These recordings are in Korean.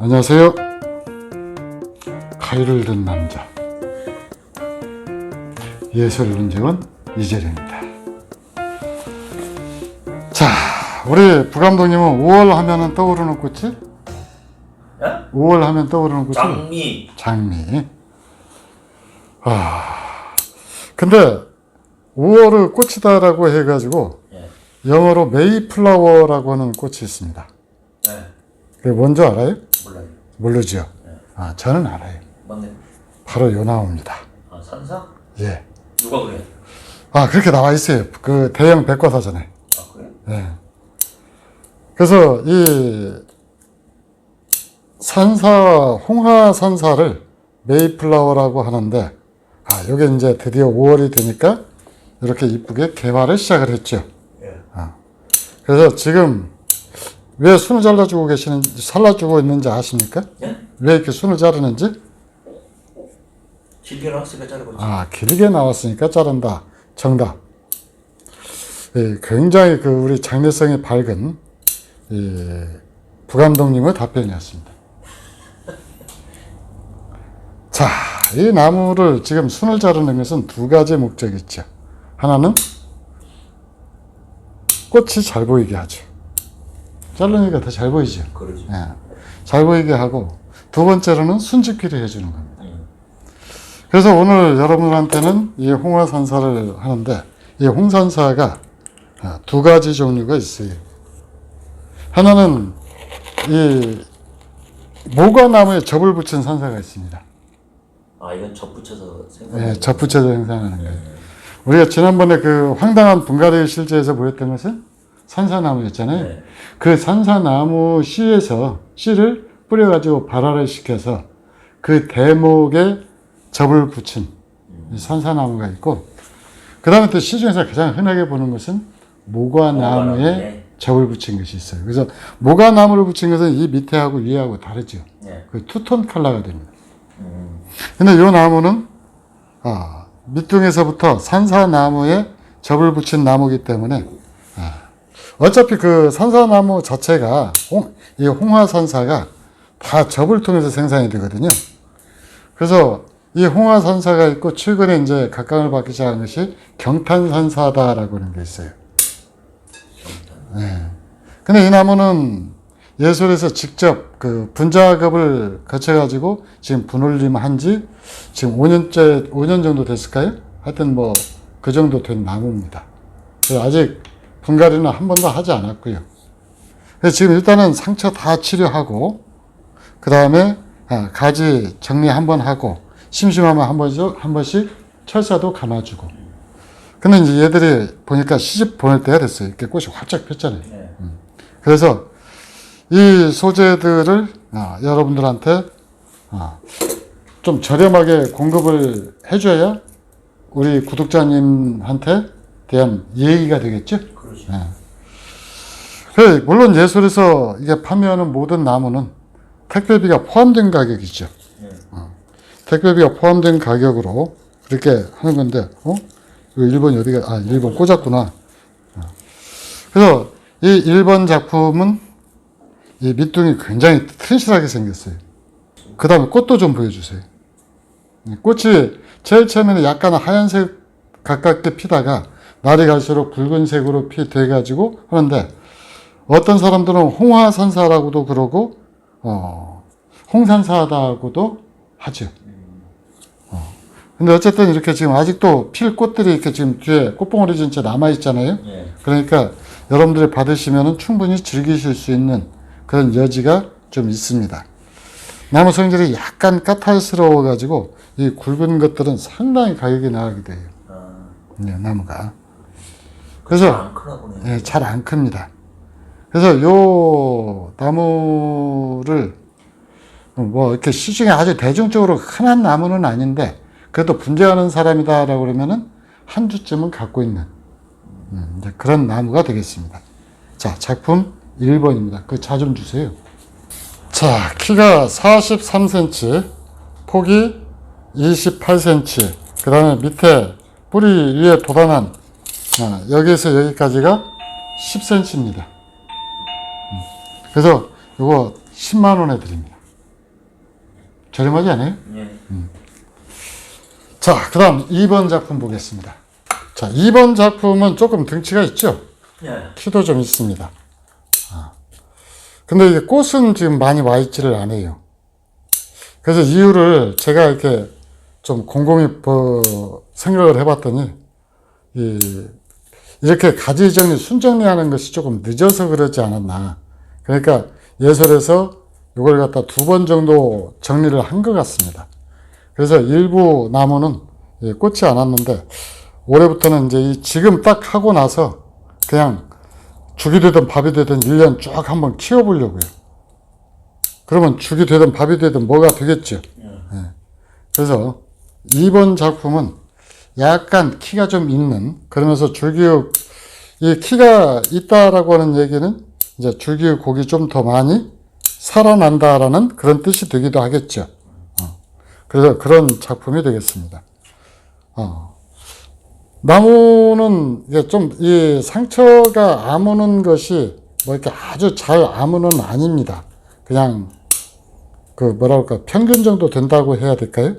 안녕하세요. 가위를 든 남자. 예술 문제원 이재룡입니다. 자, 우리 부감독님은 5월 하면은 떠오르는 꽃이? 예? 5월 하면 떠오르는 꽃이? 장미 장미. 아, 근데 5월을 꽃이다라고 해가지고 예. 영어로 메이플라워라고 하는 꽃이 있습니다. 예. 그게 뭔지 알아요? 모르죠? 아, 저는 알아요. 맞네 바로 요 나옵니다. 아 산사? 예. 누가 그래? 아, 그렇게 나와 있어요. 그 대형 백과사전에. 아 그래? 예. 그래서 이 산사, 홍화 산사를 메이플라워라고 하는데, 아, 요게 이제 드디어 5월이 되니까 이렇게 이쁘게 개화를 시작을 했죠. 예. 그래서 지금 왜 순을 잘라주고 계시는지, 잘라주고 있는지 아십니까? 예? 왜 이렇게 순을 자르는지? 길게 나왔으니까 자르고 있지 아, 길게 나왔으니까 자른다. 정답. 예, 굉장히 그 우리 장래성이 밝은 이 부감독님의 답변이었습니다. 자, 이 나무를 지금 순을 자르는 것은 두 가지 목적이 있죠. 하나는 꽃이 잘 보이게 하죠. 자르니까 더 잘 보이죠. 그러지 예, 잘 보이게 하고 두 번째로는 순직기를 해주는 겁니다. 음. 그래서 오늘 여러분들한테는 이 홍화산사를 하는데 이 홍산사가 아, 두 가지 종류가 있어요. 하나는 이 모과나무에 접을 붙인 산사가 있습니다. 아 이건 접 붙여서 생산 예, 접붙여서 생산하는 거예요. 우리가 지난번에 그 황당한 분갈이 실제에서 보였던 것은 산사나무였잖아요. 네. 그 산사나무 씨에서 씨를 뿌려가지고 발화를 시켜서 그 대목에 접을 붙인 이 산사나무가 있고 그 다음에 또 시 중에서 가장 흔하게 보는 것은 모과나무에. 접을 붙인 것이 있어요. 그래서 모과나무를 붙인 것은 이 밑에하고 위하고 다르죠. 예. 그 투톤 컬러가 됩니다. 음. 근데 이 나무는 아, 밑둥에서부터 산사나무에 접을 붙인 나무이기 때문에 아, 어차피 그 산사나무 자체가 홍, 이 홍화산사가 다 접을 통해서 생산이 되거든요. 그래서 이 홍화산사가 있고 최근에 이제 각광을 받기 시작한 것이 경탄산사다라고 하는 게 있어요. 네. 근데 이 나무는 예술에서 직접 그 분작업을 거쳐가지고 지금 분올림 한지 지금 5년째, 5년 정도 됐을까요? 하여튼 뭐 그 정도 된 나무입니다. 아직 분갈이는 한 번도 하지 않았고요. 지금 일단은 상처 다 치료하고 그 다음에 아, 가지 정리 한 번 하고 심심하면 한 번씩 한 번씩 철사도 감아주고. 근데 이제 얘들이 보니까 시집 보낼 때가 됐어요. 이렇게 꽃이 활짝 폈잖아요. 예. 그래서 이 소재들을 아, 여러분들한테 아, 좀 저렴하게 공급을 해줘야 우리 구독자님한테 대한 예의가 되겠죠. 그러지 그 물론 예술에서 이게 판매하는 모든 나무는 택배비가 포함된 가격이죠. 예. 어. 택배비가 포함된 가격으로 그렇게 하는 건데, 어? 이거 일본이 어디가, 아, 일본 꽂았구나. 어. 그래서 이 일본 작품은 이 밑둥이 굉장히 튼실하게 생겼어요. 그 다음에 꽃도 좀 보여주세요. 이 꽃이 제일 처음에는 약간 하얀색 가깝게 피다가 날이 갈수록 붉은색으로 피 돼가지고 하는데 어떤 사람들은 홍화산사라고도 그러고 어, 홍산사다고도 하죠. 어. 근데 어쨌든 이렇게 지금 아직도 필 꽃들이 이렇게 지금 뒤에 꽃봉오리 진채 남아 있잖아요. 예. 그러니까 여러분들이 받으시면 충분히 즐기실 수 있는 그런 여지가 좀 있습니다. 나무 성질이 약간 까탈스러워 가지고 이 굵은 것들은 상당히 가격이 나가게 돼요. 아, 네, 나무가. 그래서 안 크나 보네 예, 잘 안 큽니다. 그래서 요 나무를 뭐 이렇게 시중에 아주 대중적으로 흔한 나무는 아닌데 그래도 분재하는 사람이다라고 그러면은 한 주쯤은 갖고 있는 음, 그런 나무가 되겠습니다. 자, 작품 1번입니다. 그자좀 주세요. 자, 키가 43cm, 폭이 28cm, 그 다음에 밑에 뿌리 위에 도단한 아, 여기에서 여기까지가 10cm입니다. 그래서 이거 10만 원에 드립니다. 저렴하지 않아요? 예. 자, 그 다음 2번 작품 보겠습니다. 자, 2번 작품은 조금 등치가 있죠? 예. 키도 좀 있습니다. 아. 근데 이게 꽃은 지금 많이 와 있지를 않아요. 그래서 이유를 제가 이렇게 좀 곰곰이 뭐 생각을 해봤더니, 이, 이렇게 가지 정리, 순 정리하는 것이 조금 늦어서 그러지 않았나. 그러니까 예설에서 이걸 갖다 두 번 정도 정리를 한 것 같습니다. 그래서 일부 나무는 예, 꽃이 안 왔는데, 올해부터는 이제 이 지금 딱 하고 나서 그냥 죽이 되든 밥이 되든 1년 쭉 한번 키워보려고요. 그러면 죽이 되든 밥이 되든 뭐가 되겠죠. 예. 그래서 2번 작품은 약간 키가 좀 있는 그러면서 줄기육 이 키가 있다라고 하는 얘기는 이제 줄기육 곡이 좀더 많이 살아난다라는 그런 뜻이 되기도 하겠죠. 어. 그래서 그런 작품이 되겠습니다. 어. 나무는 이게 좀 이 상처가 아무는 것이 뭐 이렇게 아주 잘 아무는 아닙니다. 그냥 그 뭐랄까 평균 정도 된다고 해야 될까요?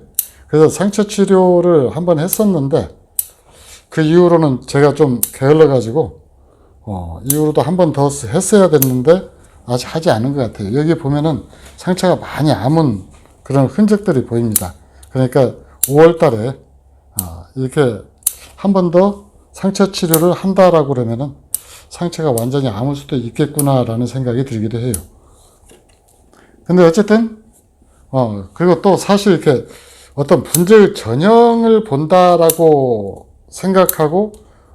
그래서 상처 치료를 한 번 했었는데 그 이후로는 제가 좀 게을러 가지고 어 이후로도 한 번 더 했어야 됐는데 아직 하지 않은 것 같아요. 여기 보면은 상처가 많이 아문 그런 흔적들이 보입니다. 그러니까 5월 달에 아, 이렇게 한 번 더 상처 치료를 한다라고 그러면은 상처가 완전히 아물 수도 있겠구나라는 생각이 들기도 해요. 근데 어쨌든, 어, 그리고 또 사실 이렇게 어떤 분재의 전형을 본다라고 생각하고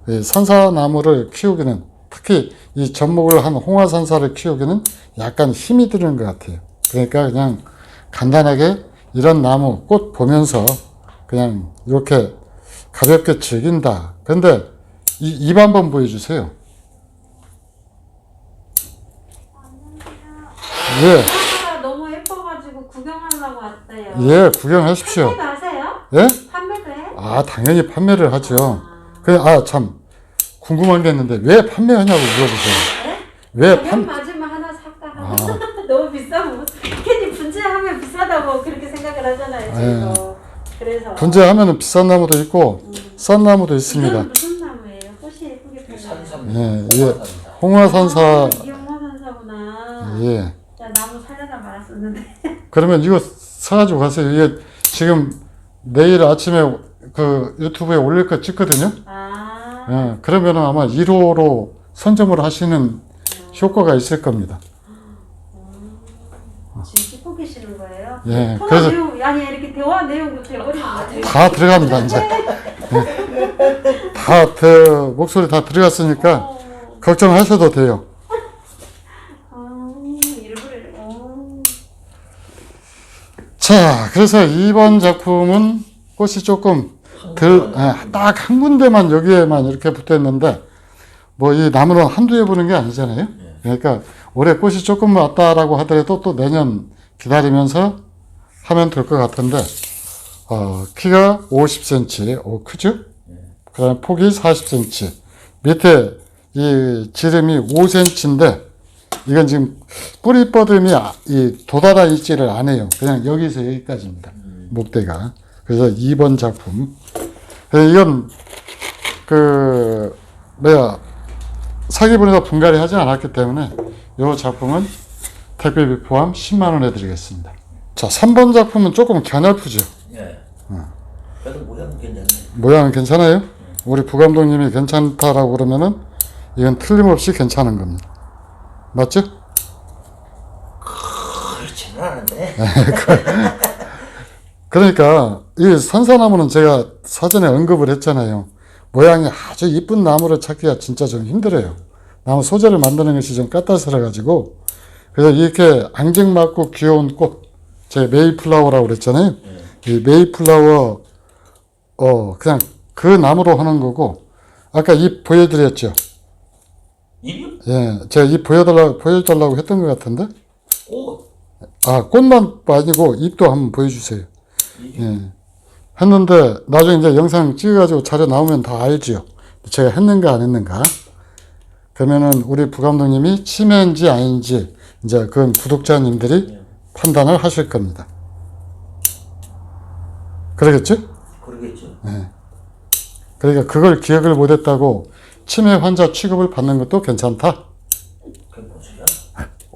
이 산사나무를 키우기는 특히 이 접목을 한 홍화산사를 키우기는 약간 힘이 드는 것 같아요. 그러니까 그냥 간단하게 이런 나무 꽃 보면서 그냥 이렇게 가볍게 즐긴다. 근데 이, 입 한번 보여주세요. 예, 하나가 너무 예뻐가지고 왔어요. 예, 구경하십시오. 판매도 하세요? 예? 판매도 해? 아, 당연히 판매를 하죠. 그, 아, 참, 궁금한 게 있는데, 왜 판매하냐고 물어보세요. 왜 가격 판, 맞으면 하나 살까 아. 너무 비싸면 괜히 분재하면 비싸다고 그렇게 생각을 하잖아요 지금. 그래서 분재하면은 비싼 나무도 있고, 싼 나무도 있습니다. 이건 무슨 나무예요? 꽃이 예쁘게 폈네요. 산삼. 예, 이게 홍화산이다. 홍화산사, 아, 이게 홍화산사구나. 예. 야, 나무 살려다 말았었는데. 그러면 이거 사가지고 가세요. 이게 지금 내일 아침에 그 유튜브에 올릴 거 찍거든요. 아. 예, 그러면은 아마 1호로 선점을 하시는 효과가 있을 겁니다. 지금 찍고 계시는 거예요? 예, 통화 그래서- 내용 아니 이렇게 대화 내용도 돼버리는 거예요. 다 들어갑니다, 이제. 예. 다, 그, 목소리 다 들어갔으니까 어, 걱정하셔도 돼요. 아, 일부러 어. 자, 그래서 2번 작품은 꽃이 조금 들, 딱한 군데만 여기에만 이렇게 붙어 있는데, 뭐 이 나무는 한두 해 보는 게 아니잖아요. 그러니까 올해 꽃이 조금 왔다라고 하더라도 또 내년 기다리면서 하면 될 것 같은데, 어, 키가 50cm, 오, 크죠? 그 다음에 폭이 40cm. 밑에 이 지름이 5cm인데, 이건 지금 뿌리 뻗음이 아- 이 도달아 있지를 않아요. 그냥 여기서 여기까지입니다. 목대가. 그래서 2번 작품. 이건 그 뭐야 사기분에서 분갈이 하지 않았기 때문에 이 작품은 택배비 포함 10만 원에 드리겠습니다. 자, 3번 작품은 조금 겨날프죠. 예. 그래도 모양은 괜찮네. 모양은 괜찮아요? 우리 부감독님이 괜찮다라고 그러면은 이건 틀림없이 괜찮은 겁니다. 맞죠? 그렇지는 않은데. 그러니까 이 산사나무는 제가 사전에 언급을 했잖아요. 모양이 아주 이쁜 나무를 찾기가 진짜 좀 힘들어요. 나무 소재를 만드는 것이 좀 까탈스러워가지고 그래서 이렇게 앙증맞고 귀여운 꽃, 제가 메이플라워라고 그랬잖아요. 이 메이플라워 어 그냥 그 나무로 하는 거고 아까 잎 보여드렸죠. 예, 제가 잎 보여달라 보여달라고 했던 것 같은데 꽃. 아 꽃만 아니고 잎도 한번 보여주세요. 입. 예. 했는데 나중에 이제 영상 찍어가지고 자료 나오면 다 알지요. 제가 했는가 안 했는가. 그러면은 우리 부감독님이 치매인지 아닌지 이제 그건 구독자님들이 판단을 하실 겁니다. 그러겠죠? 그러겠죠. 그러니까 그걸 기억을 못했다고 치매 환자 취급을 받는 것도 괜찮다.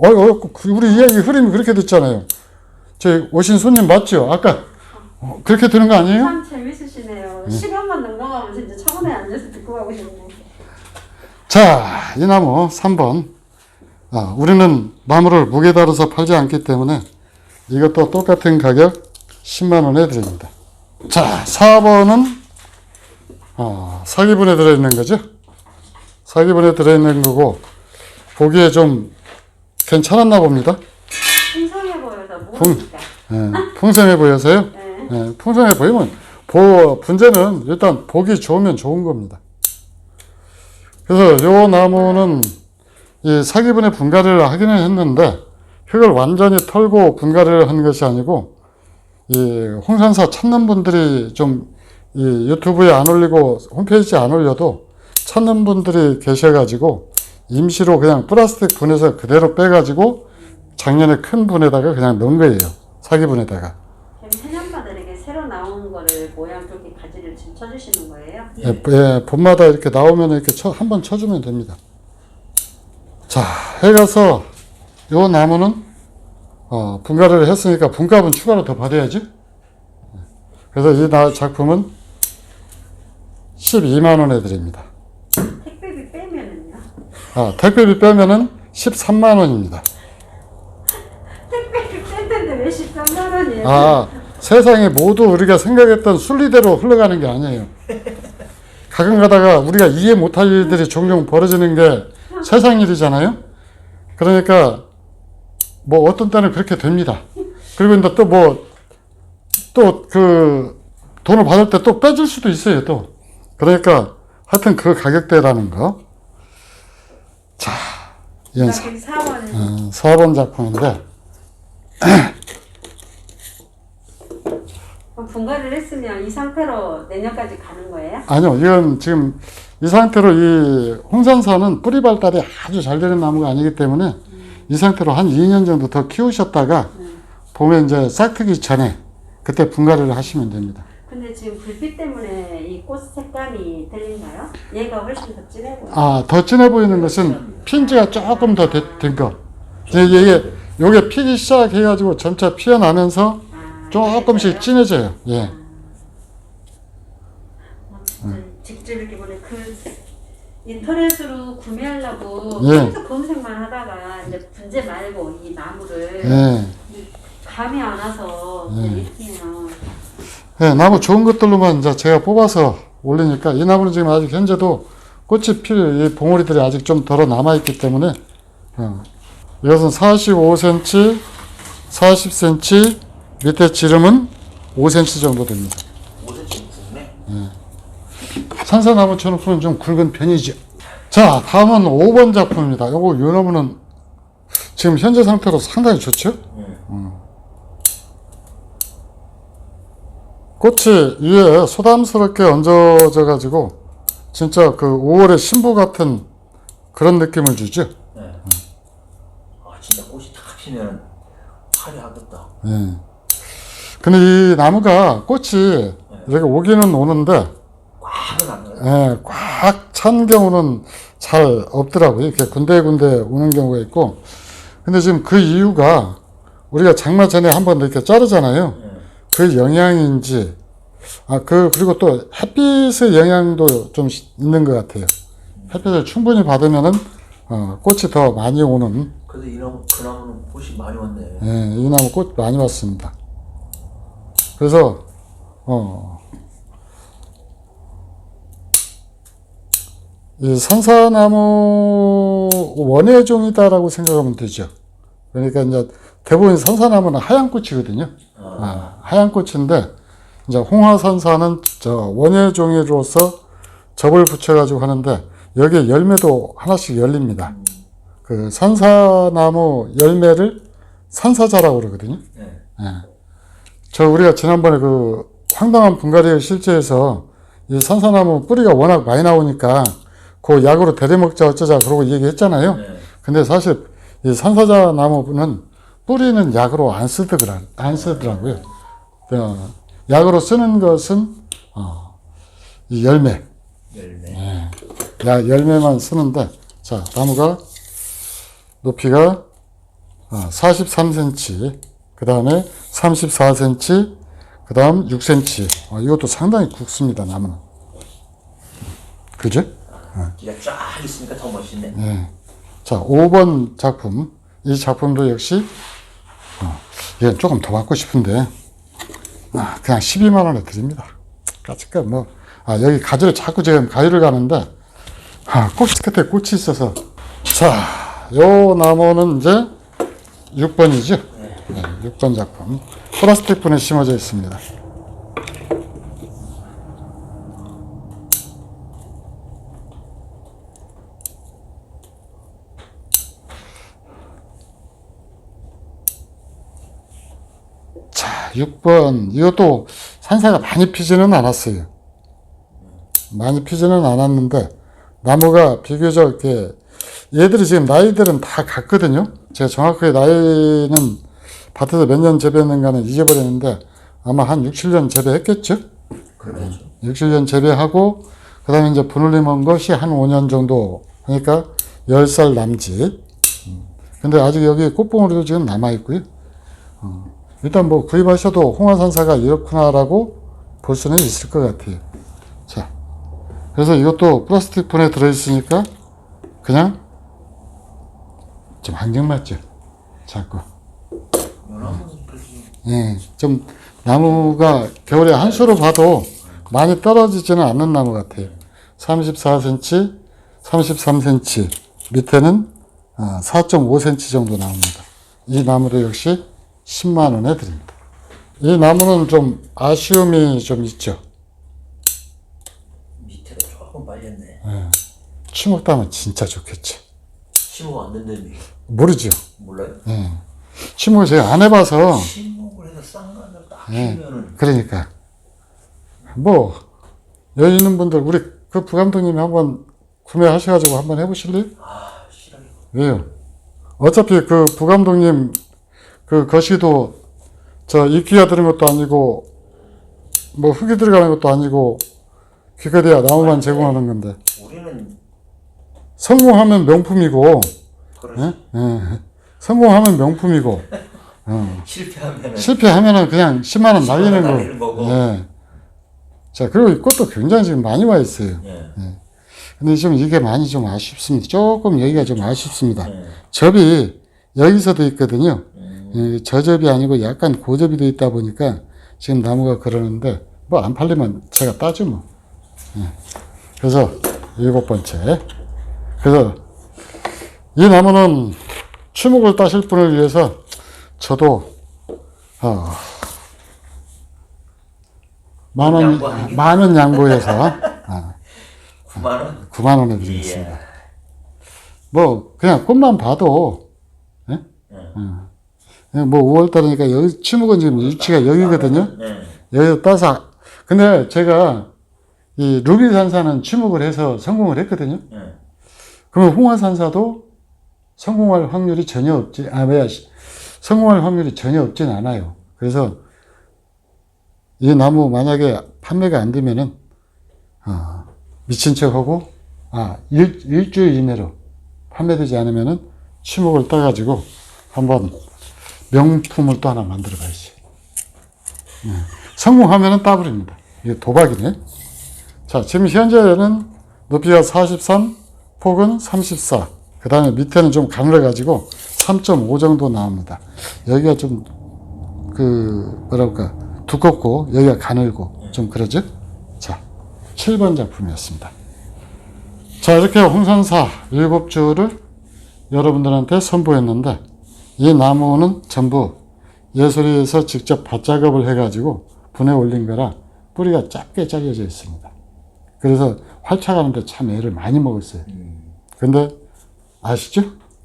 어, 어, 그 우리 이야기 흐름이 그렇게 됐잖아요. 저 오신 손님 맞죠? 아까 어, 그렇게 되는 거 아니에요? 참 재밌으시네요. 시간만 넘어가면서 이제 차분하게 앉아서 듣고 가고 싶네. 자, 이 나무 3번. 아, 우리는 나무를 무게 다뤄서 팔지 않기 때문에 이것도 똑같은 가격 10만 원에 드립니다. 자, 4번은 아, 사기분에 들어있는 거죠. 사기분에 들어있는 거고 보기에 좀 괜찮았나 봅니다. 풍성해 보여서 모르니까. 예, 풍성해 보여서요. 네. 예, 풍성해 보이면 보, 분재는 일단 보기 좋으면 좋은 겁니다. 그래서 요 나무는 이 사기분해 분갈이를 하기는 했는데 흙을 완전히 털고 분갈이를 한 것이 아니고 이 홍산사 찾는 분들이 좀 이 유튜브에 안 올리고 홈페이지에 안 올려도 찾는 분들이 계셔가지고 임시로 그냥 플라스틱 분해서 그대로 빼가지고 작년에 큰 분에다가 그냥 넣은 거예요. 사기 분에다가. 그럼 해년마들에게 새로 나온 거를 모양 그렇게 가지를 지금 쳐주시는 거예요? 예, 예, 봄마다 이렇게 나오면 이렇게 쳐, 한번 쳐주면 됩니다. 자, 해가서 요 나무는 어, 분갈이를 했으니까 분값은 추가로 더 받아야지. 그래서 이 나, 작품은 12만 원에 드립니다. 아, 택배비 빼면은 13만 원입니다. 택배비 뺐는데 왜 13만 원이에요? 아, 세상에 모두 우리가 생각했던 순리대로 흘러가는 게 아니에요. 가끔 가다가 우리가 이해 못할 일들이 종종 벌어지는 게 세상 일이잖아요. 그러니까 뭐 어떤 때는 그렇게 됩니다. 그리고 이제 또 뭐 또 그 돈을 받을 때 또 빼줄 수도 있어요. 또 그러니까 하여튼 그 가격대라는 거. 자, 이건 사, 여기 4번은 어, 4번 작품인데 분갈이를 했으면 이 상태로 내년까지 가는 거예요? 아니요, 이건 지금 이 상태로 이 홍산사는 뿌리 발달이 아주 잘 되는 나무가 아니기 때문에 이 상태로 한 2년 정도 더 키우셨다가 봄에 이제 싹트기 전에 그때 분갈이를 하시면 됩니다. 근데 지금 불빛 때문에 이 꽃 색감이 틀린가요? 얘가 훨씬 더 진해 보여요. 아, 더 진해 보이는 것은 핀지가 조금 더 된 거. 이제 이게, 요게 피기 시작해가지고 점차 피어나면서 아, 조금씩 진해져요? 진해져요. 예. 어, 진짜 직접 이렇게 보내 그 인터넷으로 구매하려고 예. 계속 검색만 하다가 이제 분재 말고 이 나무를 예. 감이 안 와서 예. 이제 이렇게요. 예, 나무 좋은 것들로만 이제 제가 뽑아서 올리니까 이 나무는 지금 아직 현재도 꽃이 필, 이 봉오리들이 아직 좀 덜어 남아있기 때문에, 어, 이것은 45cm, 40cm, 밑에 지름은 5cm 정도 됩니다. 옷을 지금 굽네. 산사나무처럼 푸는 좀 굵은 편이죠. 자, 다음은 5번 작품입니다. 요거, 요 나무는 지금 현재 상태로 상당히 좋죠? 음. 꽃이 위에 소담스럽게 얹어져 가지고 진짜 그 5월의 신부 같은 그런 느낌을 주죠. 네. 아 진짜 꽃이 탁 피면 화려하겠다. 예. 근데 이 나무가 꽃이 이렇게 오기는 오는데 꽉은 안 나요. 예, 꽉찬 경우는 잘 없더라고요. 이렇게 군데군데 오는 경우가 있고. 근데 지금 그 이유가 우리가 장마 전에 한번 이렇게 자르잖아요. 네. 그 영향인지, 아, 그, 그리고 또 햇빛의 영향도 좀 시- 있는 것 같아요. 햇빛을 충분히 받으면은, 어, 꽃이 더 많이 오는, 그래도 이 나무 그 나무는 꽃이 많이 왔네. 예, 이 나무 꽃 많이 왔습니다. 그래서, 어, 이 산사나무 원예종이다라고 생각하면 되죠. 그러니까 이제 대부분 산사나무는 하얀 꽃이거든요. 아, 하얀 꽃인데, 이제 홍화산사는 저 원예종이로서 접을 붙여가지고 하는데, 여기에 열매도 하나씩 열립니다. 그 산사나무 열매를 산사자라고 그러거든요. 네. 저 우리가 지난번에 그 황당한 분갈이 실제에서 이 산사나무 뿌리가 워낙 많이 나오니까 그 약으로 대대먹자 어쩌자 그러고 얘기했잖아요. 네. 근데 사실 이 산사자 나무는 뿌리는 약으로 안 쓰더라 안 쓰더라고요. 어, 약으로 쓰는 것은 어, 이 열매, 열매. 야 열매만 쓰는데 자 나무가 높이가 아, 43cm, 그 다음에 34cm, 그 다음 6cm. 아, 이것도 상당히 굵습니다 나무는. 그죠? 기가 쫙 있으니까 더 멋있네. 예. 자, 5번 작품. 이 작품도 역시, 어, 얘는 조금 더 받고 싶은데, 아, 그냥 12만원에 드립니다. 까짓거 뭐, 아, 여기 가지를 자꾸 지금 가지를 가는데, 아, 꽃이 끝에 꽃이 있어서. 자, 요 나무는 이제 6번이죠? 네, 6번 작품. 플라스틱 분에 심어져 있습니다. 자, 6번. 이것도 산사가 많이 피지는 않았어요. 많이 피지는 않았는데, 나무가 비교적 이렇게, 얘들이 지금 나이들은 다 같거든요. 제가 정확하게 나이는 밭에서 몇 년 재배했는가는 잊어버렸는데, 아마 한 6, 7년 재배했겠죠? 그렇죠. 6, 7년 재배하고, 그 다음에 이제 분을림 한 것이 한 5년 정도 하니까 10살 남짓. 음. 근데 아직 여기 꽃봉오리도 지금 남아있고요. 어. 일단 뭐 구입하셔도 홍화산사가 이렇구나라고 볼 수는 있을 것 같아요. 자. 그래서 이것도 플라스틱 분에 들어있으니까 그냥 좀 안경맞죠? 자꾸. 연합은 그렇게 예, 좀 나무가 겨울에 한 수로 봐도 많이 떨어지지는 않는 나무 같아요. 34cm, 33cm, 밑에는 4.5cm 정도 나옵니다. 이 나무도 역시 10만 원에 드립니다. 이 나무는 좀 아쉬움이 좀 있죠. 밑에가 조금 말렸네. 치목담은 진짜 좋겠죠. 심으면 안 얘기 모르죠. 몰라요? 치목을 제가 안 해봐서 심목을 해서 쌍간을 딱 키면은 그러니까 뭐 여기 있는 분들 우리 그 부감독님이 한번 구매하셔가지고 한번 해보실래요? 아 싫어요. 왜요? 어차피 그 부감독님 그 거시도 저 이끼가 들은 것도 아니고 뭐 흙이 들어가는 것도 아니고 기껏해야 나무만 제공하는 건데 우리는 성공하면 명품이고 그렇지. 예? 예. 성공하면 명품이고 어. 실패하면은 실패하면은 그냥 10만 원 날리는 거. 예. 자 그리고 이 꽃도 굉장히 지금 많이 와 있어요. 예. 근데 좀 이게 많이 좀 아쉽습니다. 조금 여기가 좀 아쉽습니다. 예. 접이 여기서도 있거든요. 음. 이 저접이 아니고 약간 고접이 돼 있다 보니까 지금 나무가 그러는데 뭐 안 팔리면 제가 따죠 뭐. 예. 그래서 일곱 번째. 그래서 이 나무는 추목을 따실 분을 위해서 저도 어, 만원? 만원 양보해서 아, 9만 원. 9만 원에 드리겠습니다. 예. 뭐 그냥 꽃만 봐도 예? 어. 그냥 뭐 5월 달이니까 여기 추목은 지금 위치가 여기거든요. 예. 여기서 따서 근데 제가 이 루비 산사는 추목을 해서 성공을 했거든요. 예. 그러면 홍화 산사도 성공할 확률이 전혀 없지 아 뭐야 성공할 확률이 전혀 없진 않아요. 그래서 이 나무 만약에 판매가 안 되면은 어, 미친 척 하고 아 일, 일주일 이내로 판매되지 않으면은 추목을 따가지고 한번 명품을 또 하나 만들어 봐야지. 예. 성공하면은 따버립니다. 이게 도박이네. 자, 지금 현재는 높이가 43, 폭은 34. 그 다음에 밑에는 좀 가늘어가지고 3.5 정도 나옵니다. 여기가 좀, 그, 뭐랄까, 두껍고, 여기가 가늘고, 좀 그러죠? 자, 7번 작품이었습니다. 자, 이렇게 홍산사 7주를 여러분들한테 선보였는데, 이 나무는 전부 예술이에서 직접 밭작업을 해가지고 분에 올린 거라 뿌리가 짧게 잘려져 있습니다. 그래서 활착하는데 참 애를 많이 먹었어요. 근데 아시죠?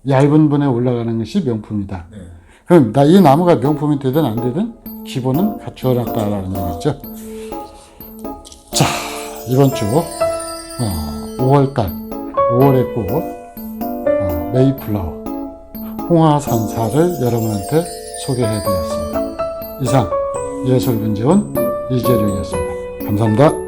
얇은 분에 올라가는 것이 명품이다. 그럼 나 이 나무가 명품이 되든 안 되든 기본은 갖추어놨다라는 얘기죠. 자, 이번 주 어, 5월달 5월의 꽃 어, 메이플라워 홍화산사를 여러분한테 소개해드렸습니다. 이상 예술문지원 이재룡이었습니다. 감사합니다.